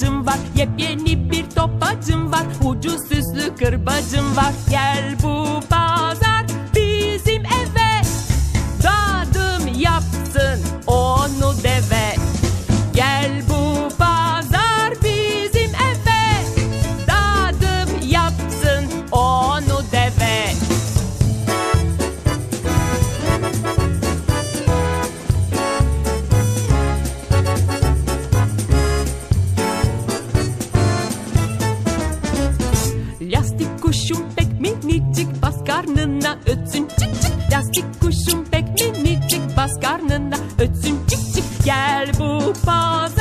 torbacım var. Yepyeni bir topacım var. Ucu süslü kırbacım var. Gel bu kuşum pek minicik bas karnına ötsün çık çık. Lastik kuşum pek minicik bas karnına ötsün çık çık. Gel bu pazar